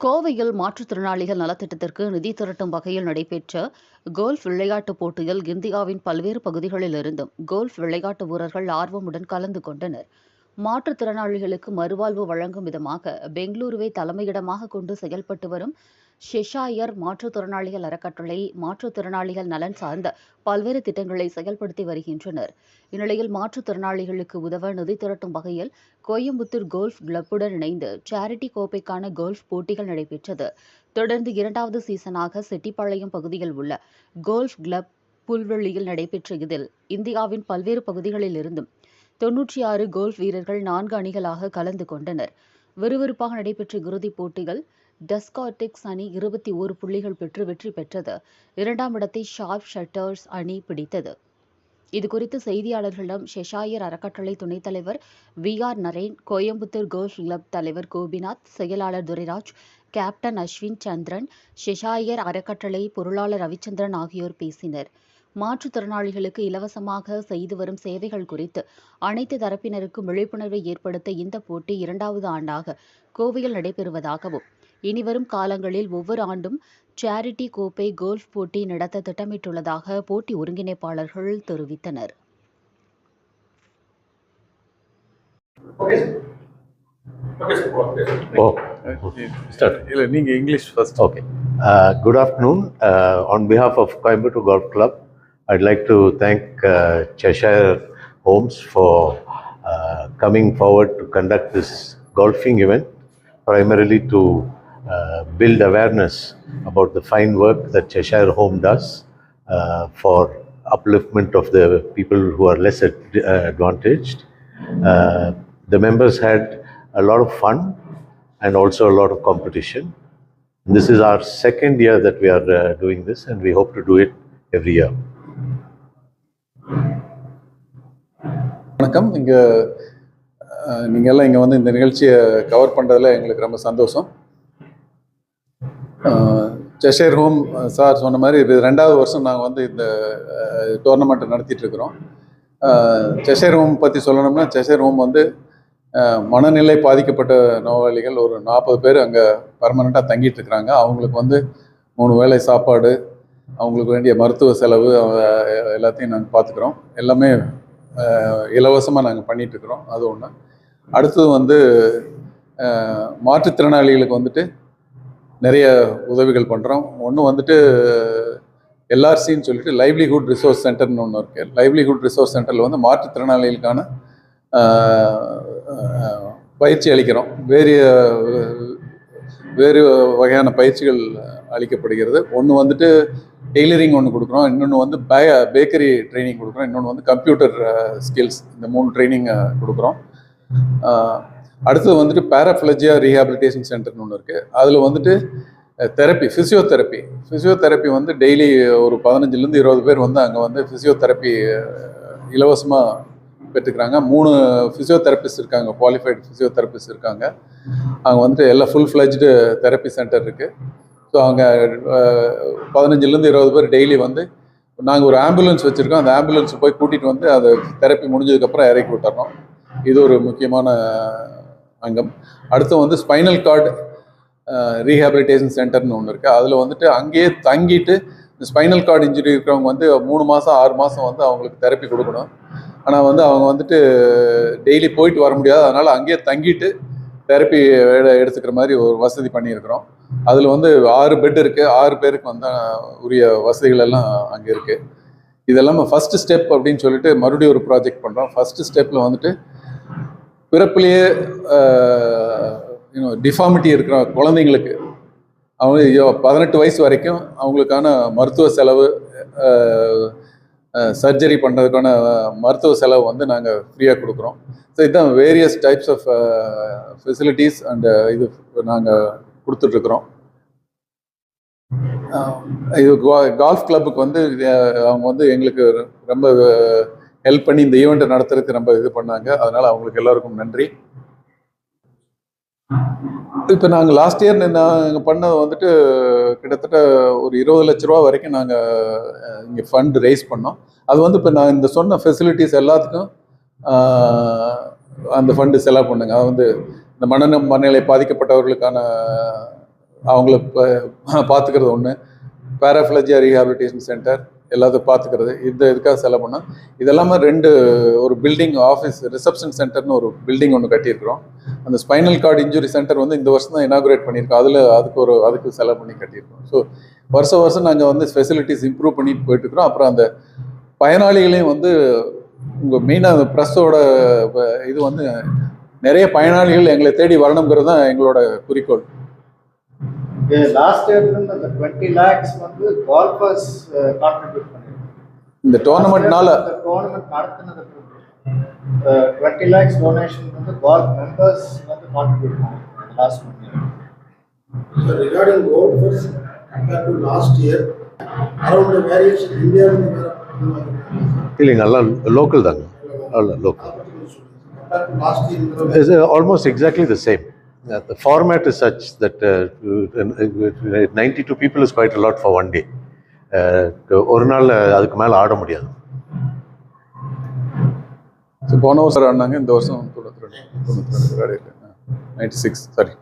கோவையில் மாற்றுத்திறனாளிகள் நலத்திட்டத்திற்கு நிதி திரட்டும் வகையில் நடைபெற்ற கோல்ஃப் விளையாட்டுப் போட்டியில் இந்தியாவின் பல்வேறு பகுதிகளிலிருந்தும் கோல்ஃப் விளையாட்டு வீரர்கள் ஆர்வமுடன் கலந்து கொண்டனர். மாற்றுத்திறனாளிகளுக்கு மறுவாழ்வு வழங்கும் விதமாக பெங்களூருவை தலைமையிடமாக கொண்டு செயல்பட்டு வரும் ஷெஷாயர் மாற்றுத்திறனாளிகள் அறக்கட்டளை மாற்றுத்திறனாளிகள் நலன் சார்ந்த பல்வேறு திட்டங்களை செயல்படுத்தி வருகின்றனர். இந்நிலையில் மாற்றுத்திறனாளிகளுக்கு உதவ நிதி திரட்டும் வகையில் கோயம்புத்தூர் கோல்ஃப் கிளப்புடன் இணைந்து சேரிட்டி கோப்பைக்கான கோல்ஃப் போட்டிகள் நடைபெற்றது. தொடர்ந்து இரண்டாவது சீசனாக செட்டிப்பாளையம் பகுதியில் உள்ள கோல்ஃப் கிளப் புல்வெளியில் நடைபெற்ற இதில் இந்தியாவின் பல்வேறு பகுதிகளில் இருந்தும் தொன்னூற்றி ஆறு கோல்ஃப் வீரர்கள் நான்கு அணிகளாக கலந்து கொண்டனர். விறுவிறுப்பாக நடைபெற்ற இறுதிப் போட்டிகள் டஸ்காட்டிக்ஸ் அணி இருபத்தி ஓரு புள்ளிகள் பெற்று வெற்றி பெற்றது. இரண்டாம் இடத்தை ஷார்ப் ஷட்டர்ஸ் அணி பிடித்தது. இதுகுறித்து செய்தியாளர்களிடம் ஷெஷாயர் அறக்கட்டளை துணைத் தலைவர் V R Naren Coimbatore golf club தலைவர் கோபிநாத் செயலாளர் துரைராஜ் கேப்டன் அஸ்வின் சந்திரன் ஷெஷாயர் அறக்கட்டளை பொருளாளர் ரவிச்சந்திரன் ஆகியோர் பேசினர். மாற்றுத்திறனாளிகளுக்கு இலவசமாக செய்து வரும் சேவைகள் குறித்து அனைத்து தரப்பினருக்கும் விழிப்புணர்வை ஏற்படுத்த இந்த போட்டி இரண்டாவது ஆண்டாக கோவையில் நடைபெறுவதாகவும் இனிவரும் காலங்களில் ஒவ்வொரு ஆண்டும் சேரிட்டி கோப்பை கோல்ஃப் போட்டி நடத்த திட்டமிட்டுள்ளதாக போட்டி ஒருங்கிணைப்பாளர்கள் தெரிவித்தனர். Oh. இல்லை நீங்கள் English first Okay. Uh, good afternoon. Uh, on behalf of Coimbatore Golf Club, I'd like to thank uh, Cheshire Homes for uh, coming forward to conduct this golfing event, primarily to uh, build awareness about the fine work that Cheshire Home does uh, for upliftment of the people who are less ad- uh, advantaged. Uh, the members had a lot of fun and also a lot of competition. This is our second year that we are uh, doing this, and we hope to do it every year. வணக்கம் இங்கே நீங்கள் எல்லாம் இங்கே வந்து இந்த நிகழ்ச்சியை cover பண்ணுறதுல எங்களுக்கு ரொம்ப சந்தோஷம் செஷேர் ஹோம் சார் சொன்ன மாதிரி இது ரெண்டாவது வருஷம் நாங்கள் வந்து இந்த டோர்னமெண்ட்டை நடத்திட்டுருக்குறோம் செஷேர் ஹோம் பற்றி சொல்லணும்னா செஷேர் ஹோம் வந்து மனநிலை பாதிக்கப்பட்ட நோயாளிகள் ஒரு நாற்பது பேர் அங்கே பர்மனெண்ட்டாக தங்கிட்டு இருக்கிறாங்க. அவங்களுக்கு வந்து மூணு வேளை சாப்பாடு அவங்களுக்கு வேண்டிய மருத்துவ செலவு எல்லாத்தையும் நாங்கள் பார்த்துக்குறோம் எல்லாமே இலவசமாக நாங்கள் பண்ணிகிட்ருக்குறோம் அது ஒன்று அடுத்தது வந்து மாற்றுத்திறனாளிகளுக்கு வந்துட்டு நிறைய உதவிகள் பண்ணுறோம் ஒன்று வந்துட்டு எல்ஆர்சின்னு சொல்லிட்டு லைவ்லிஹுட் ரிசோர்ஸ் சென்டர்னு ஒன்று இருக்குது லைவ்லிஹுட் ரிசோர்ஸ் சென்டரில் வந்து மாற்றுத்திறனாளிகளுக்கான பயிற்சி அளிக்கிறோம். வேறு வேறு வகையான பயிற்சிகள் அளிக்கப்படுகிறது. ஒன்று வந்துட்டு டெய்லரிங் ஒன்று கொடுக்குறோம். இன்னொன்று வந்து பே பேக்கரி ட்ரைனிங் கொடுக்குறோம். இன்னொன்று வந்து கம்ப்யூட்டர் ஸ்கில்ஸ் இந்த மூணு ட்ரைனிங் கொடுக்குறோம். அடுத்தது வந்துட்டு பேராஃபிளஜியா ரீஹாபிலிட்டேஷன் சென்டர்னு ஒன்று இருக்குது அதில் வந்துட்டு தெரப்பி ஃபிசியோதெரப்பி ஃபிசியோதெரப்பி வந்து டெய்லி ஒரு பதினஞ்சுலேருந்து இருபது பேர் வந்து அங்கே வந்து ஃபிசியோதெரப்பி இலவசமாக பெற்றுக்கிறாங்க. மூணு ஃபிசியோதெரப்பிஸ்ட் இருக்காங்க குவாலிஃபைடு ஃபிசியோதெரப்பிஸ்ட் இருக்காங்க. அங்கே வந்துட்டு எல்லாம் ஃபுல் ஃப்ளெஜ்டு தெரப்பி சென்டர் இருக்குது ஸோ அங்கே பதினஞ்சுலேருந்து இருபது பேர் டெய்லி வந்து நாங்கள் ஒரு ஆம்புலன்ஸ் வச்சுருக்கோம். அந்த ஆம்புலன்ஸ் போய் கூட்டிகிட்டு வந்து அந்த தெரப்பி முடிஞ்சதுக்கப்புறம் இறக்கி விட்டுறோம். இது ஒரு முக்கியமான அங்கம். அடுத்து வந்து ஸ்பைனல் கார்டு ரீஹாபிலிட்டேஷன் சென்டர்னு ஒன்று இருக்குது அதில் வந்துட்டு அங்கேயே தங்கிட்டு இந்த ஸ்பைனல் கார்டு இன்ஜுரி இருக்கிறவங்க வந்து மூணு மாதம் ஆறு மாதம் வந்து அவங்களுக்கு தெரப்பி கொடுக்கணும். ஆனால் வந்து அவங்க வந்துட்டு டெய்லி போயிட்டு வர முடியாது. அதனால் அங்கேயே தங்கிட்டு தெரப்பி எடுத்துக்கிற மாதிரி ஒரு வசதி பண்ணியிருக்கிறோம். அதில் வந்து ஆறு பெட் இருக்குது ஆறு பேருக்கு வந்து உரிய வசதிகள் எல்லாம் அங்கே இருக்குது இதெல்லாம் ஃபஸ்ட்டு ஸ்டெப் அப்படின்னு சொல்லிட்டு மறுபடியும் ஒரு ப்ராஜெக்ட் பண்ணுறோம் ஃபஸ்ட்டு ஸ்டெப்பில் வந்துட்டு பிறப்பிலேயே டிஃபார்மிட்டி இருக்கிற குழந்தைங்களுக்கு அவங்க ஐயோ- பதினெட்டு வயசு வரைக்கும் அவங்களுக்கான மருத்துவ செலவு சர்ஜரி பண்ணுறதுக்கான மருத்துவ செலவு வந்து நாங்கள் ஃப்ரீயாக கொடுக்குறோம். ஸோ இதுதான் various types of facilities and இது நாங்கள் கொடுத்துட்ருக்குறோம். இது கால்ஃப் கிளப்புக்கு வந்து அவங்க வந்து எங்களுக்கு ரொம்ப ஹெல்ப் பண்ணி இந்த ஈவெண்ட்டை நடத்துறதுக்கு ரொம்ப இது பண்ணாங்க. அதனால அவங்களுக்கு எல்லாருக்கும் நன்றி. இப்போ நாங்கள் லாஸ்ட் இயர் நாங்கள் பண்ணது வந்துட்டு கிட்டத்தட்ட ஒரு இருபது லட்ச ரூபா வரைக்கும் நாங்கள் இங்கே ஃபண்ட் ரைஸ் பண்ணோம். அது வந்து இப்போ நான் இந்த சொன்ன ஃபெசிலிட்டிஸ் எல்லாத்துக்கும் அந்த ஃபண்டு செலவு பண்ணுங்க. அது வந்து இந்த மனநல மனநிலை பாதிக்கப்பட்டவர்களுக்கான அவங்கள பார்த்துக்கிறது ஒன்று பேராஃபிலஜியா ரீஹாபிலிட்டேஷன் சென்டர் எல்லாத்தையும் பார்த்துக்கிறது. இந்த இதுக்காக செலவு பண்ணோம். இதெல்லாமே ரெண்டு ஒரு பில்டிங் ஆஃபீஸ் ரிசப்ஷன் சென்டர்னு ஒரு பில்டிங் ஒன்று கட்டியிருக்கிறோம். அந்த ஸ்பைனல் கார்டு இன்ஜுரி சென்டர் வந்து இந்த வருஷம் தான் இனாகுரேட் பண்ணியிருக்கோம் அதில் அதுக்கு ஒரு அதுக்கு செலவு பண்ணி கட்டியிருக்கோம். ஸோ வருஷம் வருஷம் நாங்கள் வந்து ஃபெசிலிட்டிஸ் இம்ப்ரூவ் பண்ணிட்டு போயிட்டுருக்கிறோம். அப்புறம் அந்த பயனாளிகளையும் வந்து உங்கள் மெயினாக அந்த ப்ரெஸ்ஸோட இது வந்து நிறைய பயனாளிகள் எங்களை தேடி வரணுங்கிறது தான் எங்களோட குறிக்கோள். லாஸ்ட் இயர்ல இருந்து அந்த டுவெண்ட்டி லேக்ஸ் வந்து கோல்ஃபர்ஸ் கான்ட்ரிபியூட் பண்ணிருக்காங்க இந்த டோர்னமெண்ட்னால இந்த டோர்னமெண்ட் நடத்தினது டுவெண்ட்டி லேக்ஸ் டொனேஷன் வந்து கோல்ஃப் மெம்பர்ஸ் வந்து கான்ட்ரிபியூட் பண்ணாங்க last one year So regarding gold first compared to last year, around the variation India and இல்லைங்க எல்லாம் லோக்கல் தாங்க local compared to last year, Yeah, the format is such that uh, 92 people is quite a lot for one day. ஒரு நாள் அதுக்கு மேல ஆட முடியாது போன வருஷம் ஆடினாங்க இந்த வருஷம் தொண்ணூத்தி ரெண்டு தொண்ணூத்தி ரெண்டு நைன்டி சிக்ஸ் சாரி